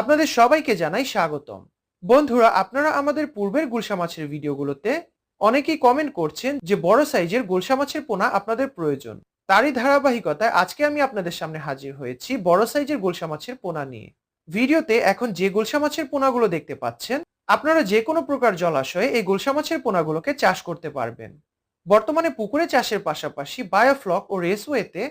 আপনাদের সবাইকে জানাই স্বাগতম। বন্ধুরা, আপনারা আমাদের পূর্বের গুলশা মাছের ভিডিওগুলোতে অনেকেই কমেন্ট করছেন যে বড় সাইজের গুলশা মাছের পোনা আপনাদের প্রয়োজন। তারই ধারাবাহিকতায় আজকে আমি আপনাদের সামনে হাজির হয়েছি বড় সাইজের গুলশা মাছের পোনা নিয়ে। ভিডিওতে এখন যে গুলশা মাছের পোনাগুলো দেখতে পাচ্ছেন, আপনারা যে কোনো প্রকার জলাশয়ে এই গুলশা মাছের পোনাগুলোকে চাষ করতে পারবেন। বর্তমানে পুকুরে চাষের পাশাপাশি বায়োফ্লক ও রেসওয়েতে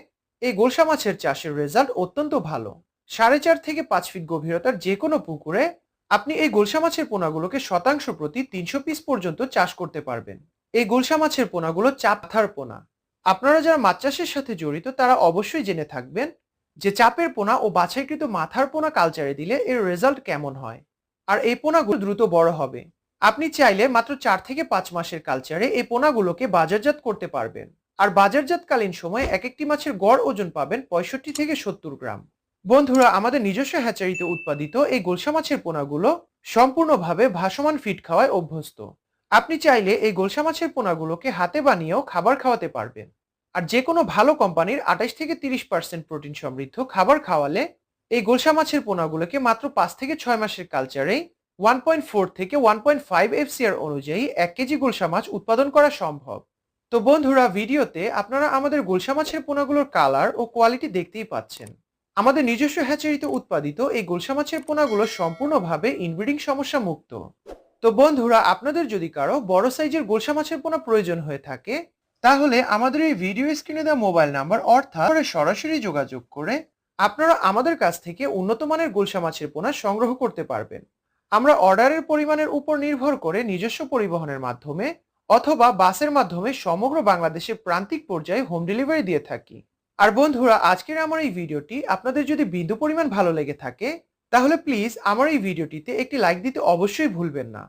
এই গোলসা মাছের চাষের রেজাল্ট অত্যন্ত ভালো। সাড়ে চার থেকে পাঁচ ফিট গভীরতার যে কোনো পুকুরে আপনি এই গোলসা মাছের পোনাগুলোকে শতাংশ প্রতি তিনশো পিস পর্যন্ত চাষ করতে পারবেন। এই গোলসা মাছের পোনাগুলো চাপথার পোনা। আপনারা যারা মাছ চাষের সাথে জড়িত, তারা অবশ্যই জেনে থাকবেন যে চাপের পোনা ও বাছাইকৃত মাথার পোনা কালচারে দিলে এর রেজাল্ট কেমন হয়। আর এই পোনাগুলো দ্রুত বড় হবে। আপনি চাইলে মাত্র চার থেকে পাঁচ মাসের কালচারে এই পোনাগুলোকে বাজারজাত করতে পারবেন। আর বাজারজাতকালীন সময়ে এক একটি মাছের গড় ওজন পাবেন পঁয়ষট্টি থেকে সত্তর গ্রাম। বন্ধুরা, আমাদের নিজস্ব হ্যাচারিতে উৎপাদিত এই গোলসা মাছের পোনাগুলো সম্পূর্ণভাবে ভাসমান ফিট খাওয়ায় অভ্যস্ত। আপনি চাইলে এই গোলসা মাছের পোনাগুলোকে হাতে বানিয়েও খাবার খাওয়াতে পারবেন। আর যে কোনো ভালো কোম্পানির আঠাশ থেকে তিরিশ পার্সেন্ট প্রোটিন সমৃদ্ধ খাবার খাওয়ালে এই গোলসা মাছের পোনাগুলোকে মাত্র পাঁচ থেকে ছয় মাসের কালচারেই ওয়ান পয়েন্ট ফোর থেকে ওয়ান পয়েন্ট ফাইভ এফসিআর অনুযায়ী এক কেজি গুলশা মাছ উৎপাদন করা সম্ভব। তো বন্ধুরা, ভিডিওতে আপনারা আমাদের গুলশা মাছের পোনাগুলোর কালার ও কোয়ালিটি দেখতেই পাচ্ছেন। আমাদের নিজস্ব হ্যাচারিতে উৎপাদিত এই গুলশা মাছের পোনাগুলো সম্পূর্ণভাবে ইনব্রিডিং সমস্যা মুক্ত। তো বন্ধুরা, আপনাদের যদি কারও বড় সাইজের গুলশা মাছের পোনা প্রয়োজন হয়ে থাকে, তাহলে আমাদের এই ভিডিও স্ক্রিনে দেওয়া মোবাইল নাম্বার অর্থাৎ সরাসরি যোগাযোগ করে আপনারা আমাদের কাছ থেকে উন্নত মানের গুলশা মাছের পোনা সংগ্রহ করতে পারবেন। আমরা অর্ডারের পরিমাণের উপর নির্ভর করে নিজস্ব পরিবহনের মাধ্যমে অথবা বাসের মাধ্যমে সমগ্র বাংলাদেশের প্রান্তিক পর্যায়ে হোম ডেলিভারি দিয়ে থাকি। আর বন্ধুরা, আজকের আমার এই ভিডিওটি আপনাদের যদি বিন্দু পরিমাণ ভালো লেগে থাকে, তাহলে প্লিজ আমার এই ভিডিওটিতে একটি লাইক দিতে অবশ্যই ভুলবেন না।